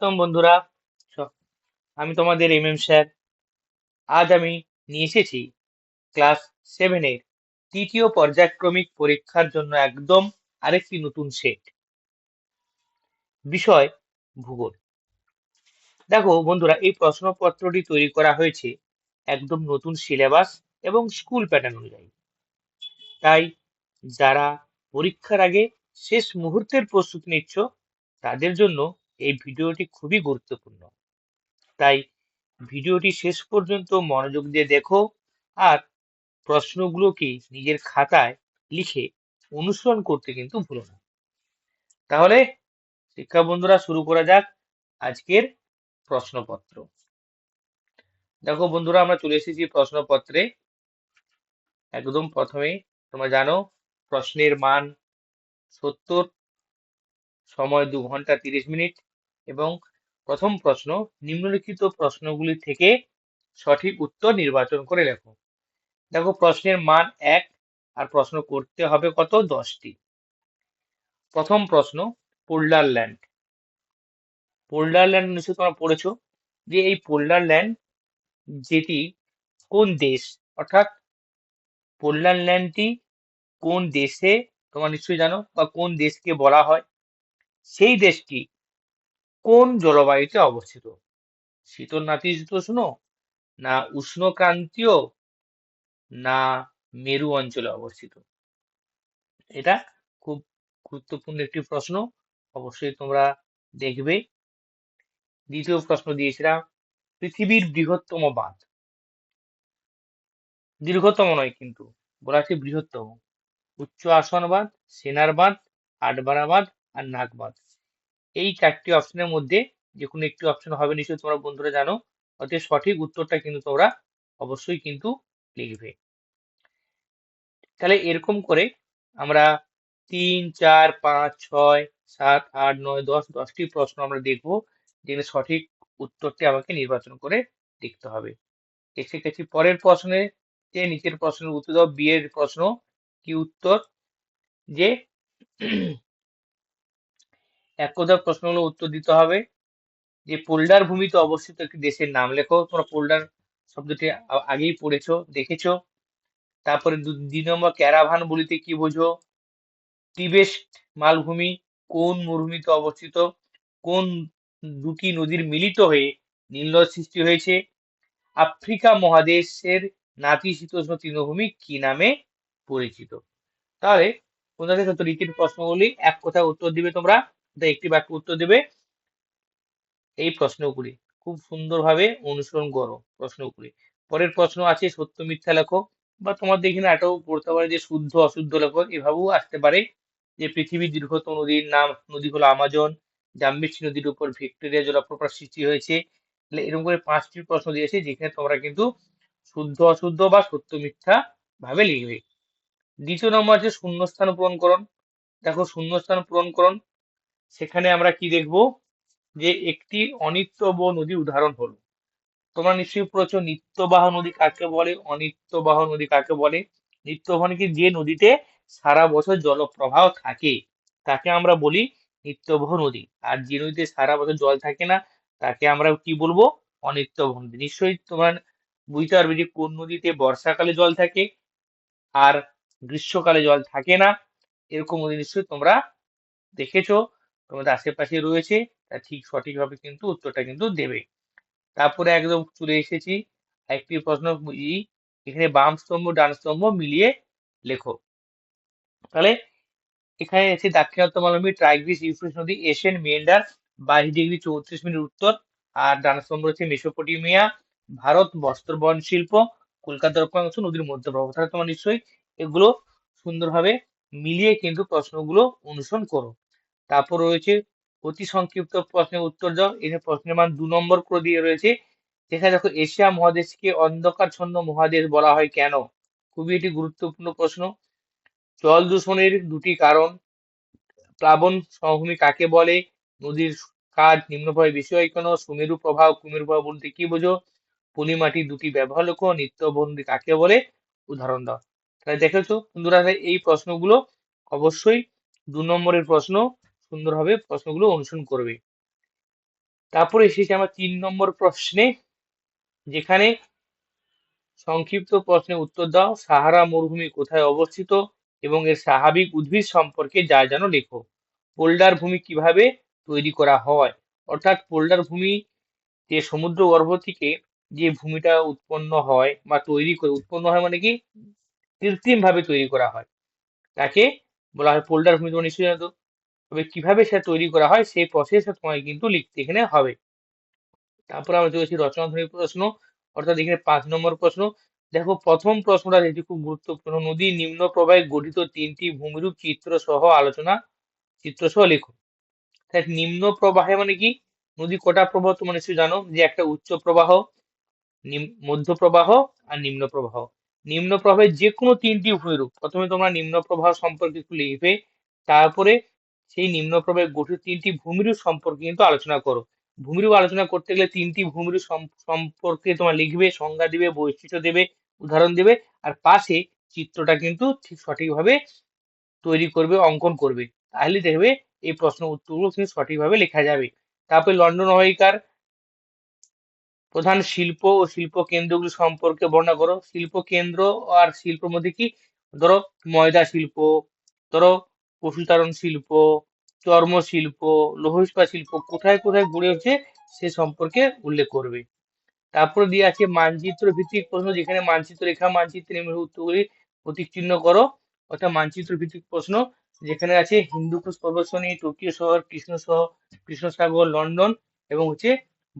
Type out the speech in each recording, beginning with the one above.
স্বাগতম বন্ধুরা আমি তোমাদের এম এম স্যার। আজ আমি নিয়ে এসেছি ক্লাস সেভেনের তৃতীয় পর্যায়ক্রমিক পরীক্ষার জন্য একদম আরেকটি নতুন সেট বিষয় ভূগোল। দেখো বন্ধুরা, এই প্রশ্নপত্রটি তৈরি করা হয়েছে একদম নতুন সিলেবাস এবং স্কুল প্যাটার্ন অনুযায়ী। তাই যারা পরীক্ষার আগে শেষ মুহূর্তের প্রস্তুতি নিচ্ছ, তাদের জন্য এই ভিডিওটি খুবই গুরুত্বপূর্ণ। তাই ভিডিওটি শেষ পর্যন্ত মনোযোগ দিয়ে দেখো আর প্রশ্নগুলোকে নিজের খাতায় লিখে অনুসরণ করতে কিন্তু ভুলো না। তাহলে শিক্ষা বন্ধুরা শুরু করা যাক আজকের প্রশ্নপত্র। দেখো বন্ধুরা আমরা চলে এসেছি প্রশ্নপত্রে। একদম প্রথমে তোমরা জানো প্রশ্নের মান সত্তর, সময় দু ঘণ্টা তিরিশ মিনিট। এবং প্রথম প্রশ্ন, নিম্নলিখিত প্রশ্নগুলি থেকে সঠিক উত্তর নির্বাচন করে লেখো। দেখো, প্রশ্নের মান এক, আর প্রশ্ন করতে হবে কত? দশটি। প্রথম প্রশ্ন, পোল্ডার ল্যান্ড। পোল্ডার ল্যান্ড নিশ্চয়ই তোমরা পড়েছো যে এই পোল্ডার ল্যান্ড যেটি কোন দেশ? অর্থাৎ পোল্ডার ল্যান্ডটি কোন দেশে, তোমরা নিশ্চয়ই জানো, বা কোন দেশকে বলা হয়? সেই দেশটি কোন জলবায়ুতে অবস্থিত? শীতল নাতিশীতোষ্ণ না উষ্ণক্রান্তীয়? না মেরু অঞ্চলে অবস্থিত? এটা খুব গুরুত্বপূর্ণ একটি প্রশ্ন। অবশ্যই তোমরা দেখবে। দ্বিতীয় প্রশ্ন দিয়েছিলাম, পৃথিবীর বৃহত্তম বাঁধ। দীর্ঘতম নয় কিন্তু, বলা আছে বৃহত্তম। উচ্চ আসন বাঁধ, সেনার বাঁধ, আটবারা বাঁধ আর নাগ বাঁধ এই চারটি অপশনের মধ্যে যে কোনো একটি অপশন হবে নিশ্চয়ই তোমরা বন্ধুরা জানো। অতএব সঠিক উত্তরটা কিন্তু তোমরা অবশ্যই কিন্তু লিখবে। তাহলে এরকম করে আমরা তিন, চার, পাঁচ, ছয়, সাত, আট, নয়, দশ, দশটি প্রশ্ন আমরা দেখব যেখানে সঠিক উত্তরটি আমাকে নির্বাচন করে লিখতে হবে। এসে গেছি পরের প্রশ্নে যে নিচের প্রশ্নের উত্তর দাও বিয়ের প্রশ্ন কি উত্তর? যে এক কথা প্রশ্নগুলো উত্তর দিতে হবে। যে পোল্ডার ভূমিতে অবস্থিত একটি দেশের নাম লেখো, তোমরা পোল্ডার শব্দটি আগেই পড়েছো, দেখেছ। তারপরে দুই নম্বর ক্যারাভান বলিতে কি বোঝো? টিবেট মালভূমি কোন মরুভূমিতে অবস্থিত? কোন দুটি নদীর মিলিত হয়ে নীলনদ সৃষ্টি হয়েছে? আফ্রিকা মহাদেশের নাতিশীতোষ্ণ তৃণভূমি কি নামে পরিচিত? তাহলে তোমাদের রিপিট প্রশ্নগুলি, এক কথায় উত্তর দিবে তোমরা। একটি বাক্যে উত্তর দেবে, এই প্রশ্নগুলি খুব সুন্দরভাবে অনুসরণ করো প্রশ্নগুলি পরের প্রশ্ন আছে, সত্য মিথ্যা লেখো বা তোমাদের এখানে এটাও পড়তে পারে যে শুদ্ধ, অশুদ্ধ লেখো এভাবেও আসতে পারে যে পৃথিবীর দীর্ঘতম নদীর নাম, নদী হলো আমাজন জাম্বিসি নদীর উপর ভিক্টোরিয়া জলপ্রপাত সৃষ্টি হয়েছে। তাহলে এরকম করে পাঁচটি প্রশ্ন দিয়েছে, যেখানে তোমরা কিন্তু শুদ্ধ, অশুদ্ধ বা সত্য মিথ্যা ভাবে লিখবে। দ্বিতীয় নম্বর আছে, শূন্যস্থান পূরণকরণ দেখো, শূন্যস্থান পূরণকরণ সেখানে আমরা কি দেখব? যে একটি অনিত্যব নদী উদাহরণ হলো। তোমরা নিশ্চয়ই পড়েছো, নিত্যবাহ নদী কাকে বলে? অনিত্যবাহ নদী কাকে বলে? নিত্যবাহ কি যে নদীতে সারা বছর জলপ্রবাহ থাকে, তাকে আমরা বলি নিত্যবহ নদী। আর যে নদীতে সারা বছর জল থাকে না, তাকে আমরা কি বলব? অনিত্যবহ নদী। নিশ্চয়ই তোমার বুঝতে পারবে যে কোন নদীতে বর্ষাকালে জল থাকে আর গ্রীষ্মকালে জল থাকে না, এরকম নদী নিশ্চয়ই তোমরা দেখেছ। তোমাদের আশেপাশে রয়েছে, তা ঠিক সঠিকভাবে কিন্তু উত্তরটা কিন্তু দেবে। তারপরে একদম চলে এসেছি একটি প্রশ্ন ই এখানে বাম স্তম্ভ, ডান স্তম্ভ মিলিয়ে লেখো। তাহলে এখানে আছে দাক্ষিণাত্য মালভূমি, ট্রাইগ্রিস ইউফ্রেটিস নদী, এশিয়ান মেন্ডার বাইশ ডিগ্রি চৌত্রিশ মিনিট উত্তর। আর ডান স্তম্ভ রয়েছে মেসোপটেমিয়া, ভারত বস্ত্র বয়ন শিল্প কলকাতার অক্ষাংশ নদীর মধ্যপ্রবাহ তাহলে তোমরা নিশ্চয়ই এগুলো সুন্দরভাবে মিলিয়ে কিন্তু প্রশ্নগুলো অনুসরণ করো। তারপর রয়েছে অতি সংক্ষিপ্ত প্রশ্নের উত্তর দাও। এখানে প্রশ্নের মান দু নম্বর করে দিয়ে রয়েছে। যেখানে দেখো, এশিয়া মহাদেশকে অন্ধকারচ্ছন্ন মহাদেশ বলা হয় কেন? খুবই এটি গুরুত্বপূর্ণ প্রশ্ন। জল দূষণের দুটি কারণ। প্লাবন সমভূমি কাকে বলে? নদীর কাজ নিম্নভাবে বিষয় কেন? সুমেরু প্রভাব, কুমেরু প্রভাব বলতে কি বোঝো? পলিমাটি দুটি ব্যবহার লক্ষ্য নিত্যবন্ধী কাকে বলে? উদাহরণ দাও। তাহলে দেখেছ বন্ধুরা এই প্রশ্নগুলো অবশ্যই দু নম্বরের প্রশ্ন। সুন্দরভাবে প্রশ্নগুলো অনুসরণ করবে। তারপরে এসেছি আমার তিন নম্বর প্রশ্নে, যেখানে সংক্ষিপ্ত প্রশ্নের উত্তর দাও, সাহারা মরুভূমি কোথায় অবস্থিত এবং এর স্বাভাবিক উদ্ভিদ সম্পর্কে যা যেন লেখো। পোল্ডার ভূমি কীভাবে তৈরি করা হয়? অর্থাৎ পোল্ডার ভূমি যে সমুদ্র গর্ভ থেকে যে ভূমিটা উৎপন্ন হয় বা তৈরি করে, উৎপন্ন হয় মানে কি? কৃত্রিম ভাবে তৈরি করা হয়। তাকে বলা হয় পোল্ডার ভূমি তোমরা নিশ্চয়ই। তবে কীভাবে সেটা তৈরি করা হয়, সেই প্রসেস তোমায় কিন্তু লিখতে এখানে হবে। তারপর আমরা চলেছি রচনাধর্মী প্রশ্ন, অর্থাৎ এখানে পাঁচ নম্বর প্রশ্ন। দেখো, প্রথম প্রশ্নটা যেটি খুব গুরুত্বপূর্ণ নদী, নিম্ন প্রবাহে গঠিত তিনটি ভূমিরূপ চিত্র সহ আলোচনা, চিত্র সহ লেখো। তাই নিম্ন প্রবাহে মানে কি? নদী কটা প্রবাহ তোমরা নিশ্চয়ই জানো? যে একটা উচ্চ প্রবাহ মধ্য প্রবাহ আর নিম্ন প্রবাহ। নিম্ন প্রবাহের যে কোনো তিনটি ভূমিরূপ, প্রথমে তোমরা নিম্ন প্রবাহ সম্পর্কে একটু লিখবে, তারপরে সেই নিম্ন প্রবাহে গঠিত তিনটি ভূমিরূপ সম্পর্কে কিন্তু আলোচনা করো। ভূমিরূপ আলোচনা করতে গেলে তিনটি ভূমিরূপ সম- সম্পর্কে তোমার লিখবে, সংজ্ঞা দিবে, বৈশিষ্ট্য দেবে, উদাহরণ দেবে, আর পাশে চিত্রটা কিন্তু ঠিক সঠিকভাবে তৈরি করবে, অঙ্কন করবে। তাহলে দেখবে এই প্রশ্ন উত্তরগুলো কিন্তু সঠিকভাবে লেখা যাবে। তারপরে লন্ডন অহিকার প্রধান শিল্প ও শিল্প কেন্দ্রগুলি সম্পর্কে বর্ণনা করো। শিল্প কেন্দ্র আর শিল্পের মধ্যে কি? ধরো ময়দা শিল্প, ধরো পশুচারণ শিল্প, চর্ম শিল্প লৌহ শিল্প কোথায় কোথায় গড়ে উঠছে সে সম্পর্কে উল্লেখ করবে। তারপরে দিয়ে আছে মানচিত্র ভিত্তিক প্রশ্ন, যেখানে মানচিত্র রেখা মানচিত্রে উত্তরগুলি প্রতীক চিহ্ন করো। অর্থাৎ মানচিত্র ভিত্তিক প্রশ্ন, যেখানে আছে হিন্দুকুশ প্রদর্শনী, টোকিও শহর, কৃষ্ণ শহর, কৃষ্ণসাগর, লন্ডন এবং হচ্ছে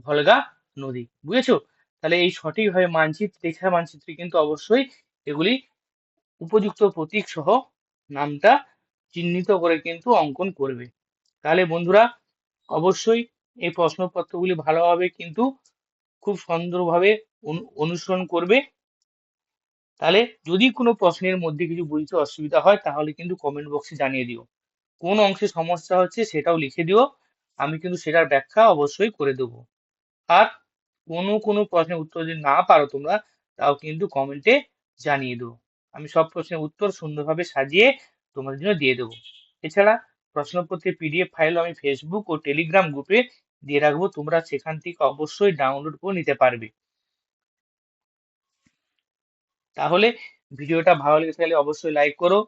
ভলগা নদী। বুঝেছ? তাহলে এই সঠিকভাবে মানচিত্র, রেখা মানচিত্রে কিন্তু অবশ্যই এগুলি উপযুক্ত প্রতীক সহ নামটা চিহ্নিত করে কিন্তু অঙ্কন করবে। তাহলে বন্ধুরা, অবশ্যই এই প্রশ্নপত্রগুলি ভালোভাবে কিন্তু খুব সুন্দরভাবে অনু- অনুসরণ করবে। তাহলে যদি কোনো প্রশ্নের মধ্যে কিছু বুঝতে অসুবিধা হয়, তাহলে কিন্তু কমেন্ট বক্সে জানিয়ে দিও। কোন অংশে সমস্যা হচ্ছে সেটাও লিখে দিও। আমি কিন্তু সেটার ব্যাখ্যা অবশ্যই করে দেবো। আর কোনো কোনো প্রশ্নের উত্তর যদি না পারো তোমরা, তাও কিন্তু কমেন্টে জানিয়ে দেবো আমি সব প্রশ্নের উত্তর সুন্দরভাবে সাজিয়ে তোমাদের জন্য দিয়ে দেবো। এছাড়া প্রশ্নপত্রের পিডিএফ ফাইল আমি ফেসবুক ও টেলিগ্রাম গ্রুপে দিয়ে রাখব। তোমরা সেখান থেকে অবশ্যই ডাউনলোড করে নিতে পারবে। তাহলে ভিডিওটা ভালো লেগে থাকলে অবশ্যই লাইক করো,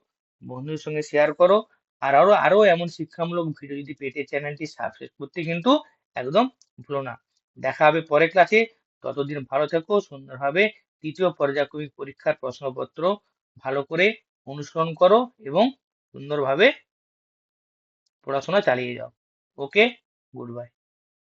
বন্ধুদের সঙ্গে শেয়ার করো, আর আরও আরও এমন শিক্ষামূলক ভিডিও যদি পেতে চ্যানেলটি সাবস্ক্রাইব করতে কিন্তু একদম ভুলো না। দেখা হবে পরের ক্লাসে ততদিন ভালো থেকো, সুন্দরভাবে তৃতীয় পর্যায়ক্রমিক পরীক্ষার প্রশ্নপত্র ভালো করে অনুসরণ করো এবং সুন্দরভাবে পড়াশোনা চালিয়ে যাও। Okay good bye